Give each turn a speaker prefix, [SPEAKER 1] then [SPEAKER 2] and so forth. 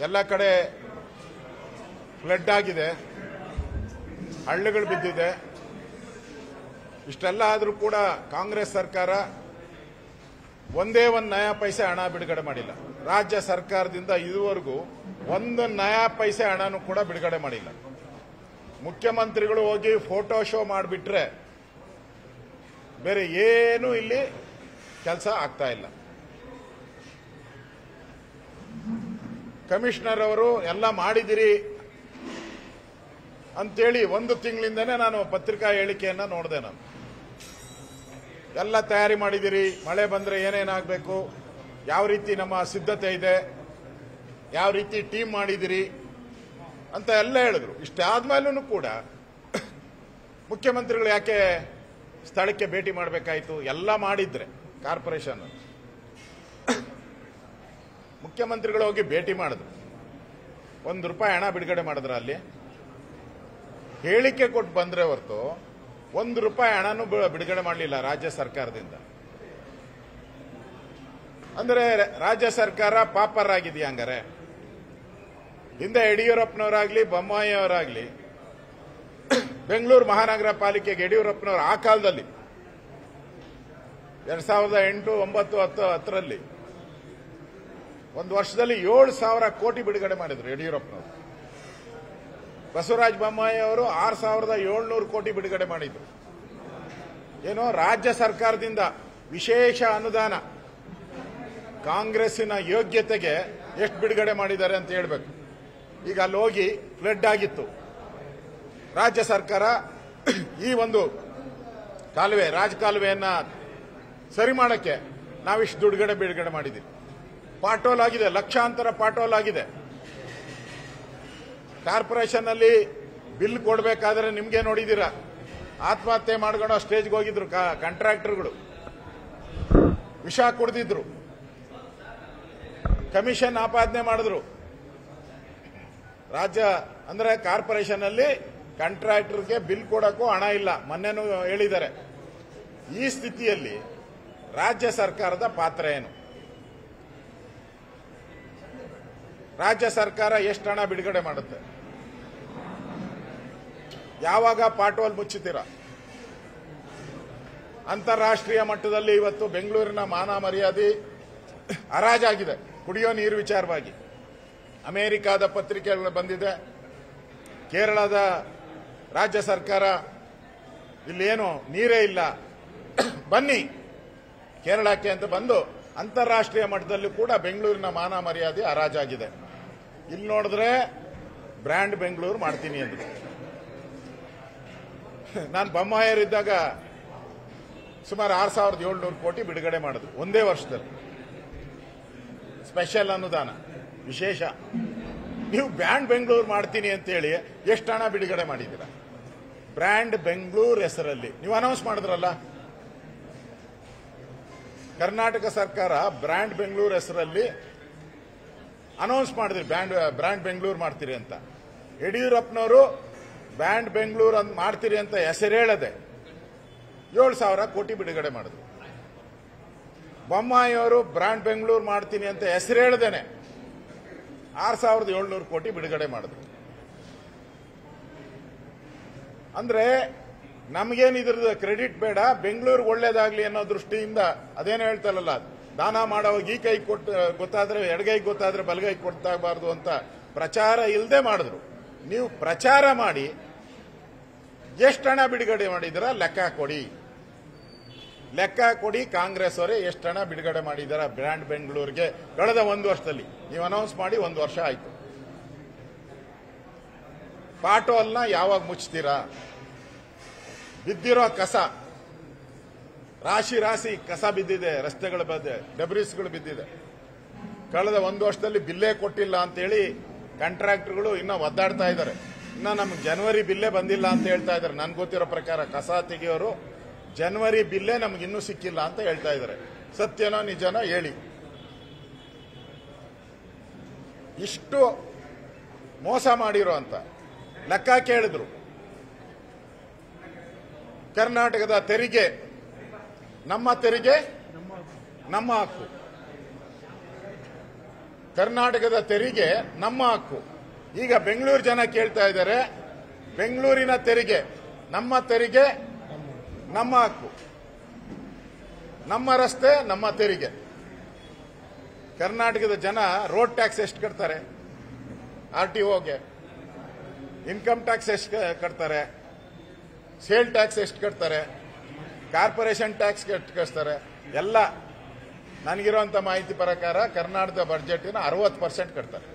[SPEAKER 1] ಎಲ್ಲ ಕಡೆ ಫ್ಲಡ್ ಆಗಿದೆ. ಹಳ್ಳಿಗಳು ಬಿದ್ದಿದೆ. ಇಷ್ಟೆಲ್ಲ ಆದರೂ ಕೂಡ ಕಾಂಗ್ರೆಸ್ ಸರ್ಕಾರ ಒಂದೇ ಒಂದು ನಯಾ ಪೈಸೆ ಹಣ ಬಿಡುಗಡೆ ಮಾಡಿಲ್ಲ. ರಾಜ್ಯ ಸರ್ಕಾರದಿಂದ ಇದುವರೆಗೂ ಒಂದು ನಯಾ ಪೈಸೆ ಹಣನೂ ಕೂಡ ಬಿಡುಗಡೆ ಮಾಡಿಲ್ಲ. ಮುಖ್ಯಮಂತ್ರಿಗಳು ಹೋಗಿ ಫೋಟೋ ಶೋ ಮಾಡಿಬಿಟ್ರೆ ಬೇರೆ ಏನೂ ಇಲ್ಲಿ ಕೆಲಸ ಆಗ್ತಾ ಇಲ್ಲ. ಕಮಿಷನರ್ ಅವರು, ಎಲ್ಲ ಮಾಡಿದಿರಿ ಅಂತೇಳಿ ಒಂದು ತಿಂಗಳಿಂದನೇ ನಾನು ಪತ್ರಿಕಾ ಹೇಳಿಕೆಯನ್ನ ನೋಡಿದೆ ನಾನು. ಎಲ್ಲ ತಯಾರಿ ಮಾಡಿದಿರಿ, ಮಳೆ ಬಂದರೆ ಏನೇನಾಗಬೇಕು ಯಾವ ರೀತಿ ನಮ್ಮ ಸಿದ್ಧತೆ ಇದೆ, ಯಾವ ರೀತಿ ಟೀಮ್ ಮಾಡಿದಿರಿ ಅಂತ ಎಲ್ಲ ಹೇಳಿದ್ರು. ಇಷ್ಟಾದ್ಮೇಲೂ ಕೂಡ ಮುಖ್ಯಮಂತ್ರಿಗಳು ಯಾಕೆ ಸ್ಥಳಕ್ಕೆ ಭೇಟಿ ಮಾಡಬೇಕಾಯಿತು? ಎಲ್ಲ ಮಾಡಿದ್ರೆ ಕಾರ್ಪೊರೇಷನ್. ಮುಖ್ಯಮಂತ್ರಿಗಳು ಹೋಗಿ ಭೇಟಿ ಮಾಡಿದ್ರು. ಒಂದು ರೂಪಾಯಿ ಹಣ ಬಿಡುಗಡೆ ಮಾಡಿದ್ರ ಅಲ್ಲಿ. ಹೇಳಿಕೆ ಕೊಟ್ಟು ಬಂದ್ರೆ ಹೊರತು ಒಂದು ರೂಪಾಯಿ ಹಣನೂ ಬಿಡುಗಡೆ ಮಾಡಲಿಲ್ಲ ರಾಜ್ಯ ಸರ್ಕಾರದಿಂದ. ಅಂದ್ರೆ ರಾಜ್ಯ ಸರ್ಕಾರ ಪಾಪರ್ ಆಗಿದೆಯಾ ಹಂಗಾರೆ? ಹಿಂದೆ ಯಡಿಯೂರಪ್ಪನವರಾಗ್ಲಿ ಬೊಮ್ಮಾಯಿ ಅವರಾಗ್ಲಿ ಬೆಂಗಳೂರು ಮಹಾನಗರ ಪಾಲಿಕೆಗೆ ಯಡಿಯೂರಪ್ಪನವರು ಆ ಕಾಲದಲ್ಲಿ. ಎರಡ್ ಸಾವಿರದ ಎಂಟು, ಒಂಬತ್ತು, ಹತ್ತು, ಹತ್ತರಲ್ಲಿ. ಒಂದು ವರ್ಷದಲ್ಲಿ ಏಳು ಸಾವಿರ ಕೋಟಿ ಬಿಡುಗಡೆ ಮಾಡಿದ್ರು ಯಡಿಯೂರಪ್ಪನವರು. ಬಸವರಾಜ ಬೊಮ್ಮಾಯಿ ಅವರು ಆರು ಸಾವಿರದ ಏಳ್ನೂರು ಕೋಟಿ ಬಿಡುಗಡೆ ಮಾಡಿದ್ರು. ಏನೋ ರಾಜ್ಯ ಸರ್ಕಾರದಿಂದ ವಿಶೇಷ ಅನುದಾನ ಕಾಂಗ್ರೆಸ್ಸಿನ ಯೋಗ್ಯತೆಗೆ ಎಷ್ಟು ಬಿಡುಗಡೆ ಮಾಡಿದ್ದಾರೆ ಅಂತ ಹೇಳಬೇಕು. ಈಗ ಅಲ್ಲಿ ಹೋಗಿ ಫ್ಲಡ್ ಆಗಿತ್ತು. ರಾಜ್ಯ ಸರ್ಕಾರ ಈ ಒಂದು ಕಾಲುವೆ, ರಾಜಕಾಲುವೆಯನ್ನ ಸರಿ ಮಾಡೋಕ್ಕೆ ನಾವಿಷ್ಟು ದುಡುಗಡೆ ಬಿಡುಗಡೆ ಮಾಡಿದ್ದೀವಿ. ಪಾಟೋಲ್ ಆಗಿದೆ ಲಕ್ಷಾಂತರ ಪಾಟೋಲ್ ಆಗಿದೆ ಕಾರ್ಪೊರೇಷನ್ ಅಲ್ಲಿ ಬಿಲ್ ಕೊಡಬೇಕಾದ್ರೆ ನಿಮ್ಗೆ ನೋಡಿದ್ದೀರಾ? ಆತ್ಮಹತ್ಯೆ ಮಾಡ್ಕೊಂಡು ಸ್ಟೇಜ್ಗೆ ಹೋಗಿದ್ರು ಕಾಂಟ್ರಾಕ್ಟರ್ಗಳು. ವಿಷ ಕುಡಿದಿದ್ರು. ಕಮಿಷನ್ ಆಪಾದನೆ ಮಾಡಿದ್ರು. ರಾಜ್ಯ ಅಂದ್ರೆ ಕಾರ್ಪೊರೇಷನ್ ಅಲ್ಲಿ ಕಾಂಟ್ರಾಕ್ಟರ್ಗೆ ಬಿಲ್ ಕೊಡಕ್ಕೂ ಹಣ ಇಲ್ಲ, ಮೊನ್ನೆನೂ ಹೇಳಿದ್ದಾರೆ. ಈ ಸ್ಥಿತಿಯಲ್ಲಿ ರಾಜ್ಯ ಸರ್ಕಾರದ ಪಾತ್ರ ಏನು? ರಾಜ್ಯ ಸರ್ಕಾರ ಎಷ್ಟು ಹಣ ಬಿಡುಗಡೆ ಮಾಡುತ್ತೆ? ಯಾವಾಗ ಪಾಟೋಲ್ ಮುಚ್ಚುತ್ತೀರಾ? ಅಂತಾರಾಷ್ಟ್ರೀಯ ಮಟ್ಟದಲ್ಲಿ ಇವತ್ತು ಬೆಂಗಳೂರಿನ ಮಾನ ಮರ್ಯಾದೆ ಹರಾಜಾಗಿದೆ. ಕುಡಿಯೋ ನೀರು ವಿಚಾರವಾಗಿ. ಅಮೆರಿಕಾದ ಪತ್ರಿಕೆಗಳು ಬಂದಿದೆ. ಕೇರಳದ ರಾಜ್ಯ ಸರ್ಕಾರ ಇಲ್ಲೇನು ನೀರೇ ಇಲ್ಲ. ಬನ್ನಿ. ಕೇರಳಕ್ಕೆ ಅಂತ ಬಂದು ಅಂತಾರಾಷ್ಟ್ರೀಯ ಮಟ್ಟದಲ್ಲಿ ಕೂಡ ಬೆಂಗಳೂರಿನ ಮಾನ ಮರ್ಯಾದೆ ಹರಾಜಾಗಿದೆ. ಇಲ್ಲಿ ನೋಡಿದ್ರೆ ಬ್ರ್ಯಾಂಡ್ ಬೆಂಗಳೂರು ಮಾಡ್ತೀನಿ ಅಂದ್ರು. ನಾನು ಬೊಮ್ಮಾಯರಿದ್ದಾಗ ಸುಮಾರು ಆರು ಸಾವಿರದ ಏಳ್ನೂರು ಕೋಟಿ ಬಿಡುಗಡೆ ಮಾಡಿದ್ರು, ಒಂದೇ ವರ್ಷದಲ್ಲಿ. ಸ್ಪೆಷಲ್ ಅನುದಾನ, ವಿಶೇಷ. ನೀವು ಬ್ರ್ಯಾಂಡ್ ಬೆಂಗಳೂರು ಮಾಡ್ತೀನಿ ಅಂತೇಳಿ ಎಷ್ಟು ಹಣ ಬಿಡುಗಡೆ ಮಾಡಿದ್ದೀರಾ? ಬ್ರ್ಯಾಂಡ್ ಬೆಂಗಳೂರು ಹೆಸರಲ್ಲಿ. ನೀವು ಅನೌನ್ಸ್ ಮಾಡಿದ್ರಲ್ಲ? ಕರ್ನಾಟಕ ಸರ್ಕಾರ ಬ್ರ್ಯಾಂಡ್ ಬೆಂಗಳೂರು ಹೆಸರಲ್ಲಿ ಅನೌನ್ಸ್ ಮಾಡಿದ್ರಿ, ಬ್ಯಾಂಡ್, ಬ್ರ್ಯಾಂಡ್ ಬೆಂಗಳೂರು ಮಾಡ್ತೀರಿ ಅಂತ. ಯಡಿಯೂರಪ್ಪನವರು ಬ್ಯಾಂಡ್ ಬೆಂಗಳೂರು ಅಂತ ಮಾಡ್ತೀರಿ ಅಂತ ಹೆಸರು ಹೇಳದೆ ಏಳು ಸಾವಿರ ಕೋಟಿ ಬಿಡುಗಡೆ ಮಾಡಿದ್ರು. ಬೊಮ್ಮಾಯಿಯವರು ಬ್ರ್ಯಾಂಡ್ ಬೆಂಗಳೂರು ಮಾಡ್ತೀನಿ ಅಂತ ಹೆಸರು ಹೇಳ್ದೇನೆ. ಆರು ಸಾವಿರದ ಏಳ್ನೂರು ಕೋಟಿ ಬಿಡುಗಡೆ ಮಾಡಿದ್ರು. ಅಂದ್ರೆ ನಮಗೇನು ಇದ್ರದ್ದು ಕ್ರೆಡಿಟ್ ಬೇಡ ಬೆಂಗಳೂರು ಒಳ್ಳೇದಾಗ್ಲಿ ಅನ್ನೋ ದೃಷ್ಟಿಯಿಂದ ಅದೇನು ಹೇಳ್ತಾರಲ್ಲ ದಾನ ಮಾಡೋವಾಗ ಈ ಕೈ ಕೊಟ್ಟು, ಗೊತ್ತಾದ್ರೆ ಎಡಗೈ ಗೊತ್ತಾದ್ರೆ ಬಲಗೈ ಕೊಡ್ತಾಗಬಾರ್ದು ಅಂತ ಪ್ರಚಾರ ಇಲ್ಲದೆ ಮಾಡಿದ್ರು. ನೀವು ಪ್ರಚಾರ ಮಾಡಿ, ಎಷ್ಟು ಹಣ ಬಿಡುಗಡೆ ಮಾಡಿದಿರ ಲೆಕ್ಕ ಕೊಡಿ. ಲೆಕ್ಕ ಕೊಡಿ ಕಾಂಗ್ರೆಸ್ ಅವರೇ ಎಷ್ಟು ಹಣ ಬಿಡುಗಡೆ ಮಾಡಿದಾರ ಬ್ರ್ಯಾಂಡ್ ಬೆಂಗಳೂರಿಗೆ ಕಳೆದ ಒಂದು ವರ್ಷದಲ್ಲಿ. ನೀವು ಅನೌನ್ಸ್ ಮಾಡಿ ಒಂದು ವರ್ಷ ಆಯ್ತು. ಪಾಟೋಲ್ನ ಯಾವಾಗ ಮುಚ್ತೀರಾ? ಬಿದ್ದಿರೋ ಕಸ. ರಾಶಿ ರಾಶಿ ಕಸ ಬಿದ್ದಿದೆ, ರಸ್ತೆಗಳ ಬಗ್ಗೆ ಡೆಬ್ರಿಸ್ಗಳು ಬಿದ್ದಿದೆ. ಕಳೆದ ಒಂದು ವರ್ಷದಲ್ಲಿ ಬಿಲ್ಲೇ ಕೊಟ್ಟಿಲ್ಲ ಅಂತೇಳಿ ಕಾಂಟ್ರಾಕ್ಟರ್ಗಳು ಇನ್ನೂ ಒದ್ದಾಡ್ತಾ ಇದ್ದಾರೆ. ಇನ್ನ ನಮ್ಗೆ ಜನವರಿ ಬಿಲ್ಲೇ ಬಂದಿಲ್ಲ ಅಂತ ಹೇಳ್ತಾ ಇದ್ದಾರೆ. ನನ್ಗೆ ಗೊತ್ತಿರೋ ಪ್ರಕಾರ ಕಸ ತೆಗೆಯೋರು ಜನವರಿ ಬಿಲ್ಲೇ ನಮ್ಗೆ ಇನ್ನೂ ಸಿಕ್ಕಿಲ್ಲ ಅಂತ ಹೇಳ್ತಾ ಇದ್ದಾರೆ. ಸತ್ಯನೋ ನಿಜನೋ ಹೇಳಿ. ಇಷ್ಟು ಮೋಸ ಮಾಡಿರೋ ಅಂತ ಲೆಕ್ಕ ಕೇಳಿದ್ರು. ಕರ್ನಾಟಕದ ತೆರಿಗೆ ನಮ್ಮ ತೆರಿಗೆ, ನಮ್ಮ ಹಕ್ಕು. ಕರ್ನಾಟಕದ ತೆರಿಗೆ, ನಮ್ಮ ಹಕ್ಕು. ಈಗ ಬೆಂಗಳೂರು ಜನ ಕೇಳ್ತಾ ಇದ್ದಾರೆ, ಬೆಂಗಳೂರಿನ ತೆರಿಗೆ, ನಮ್ಮ ತೆರಿಗೆ, ನಮ್ಮ ಹಕ್ಕು. ನಮ್ಮ ರಸ್ತೆ, ನಮ್ಮ ತೆರಿಗೆ. ಕರ್ನಾಟಕದ ಜನ ರೋಡ್ ಟ್ಯಾಕ್ಸ್ ಎಷ್ಟು ಕಟ್ತಾರೆ? ಆರ್ ಟಿ ಓಗೆ ಇನ್ಕಮ್ ಟ್ಯಾಕ್ಸ್ ಎಷ್ಟು ಕಟ್ತಾರೆ? ಸೇಲ್ ಟ್ಯಾಕ್ಸ್ ಎಷ್ಟು ಕಟ್ತಾರೆ? ಕಾರ್ಪೊರೇಷನ್ ಟ್ಯಾಕ್ಸ್ ಕಟ್ತಾರೆ ಎಲ್ಲ ನನಗಿರುವಂತ ಮಾಹಿತಿ ಪ್ರಕಾರ ಕರ್ನಾಟಕ ಬಜೆಟ್ನ ಅರವತ್ತು ಪರ್ಸೆಂಟ್ ಕಟ್ತಾರೆ.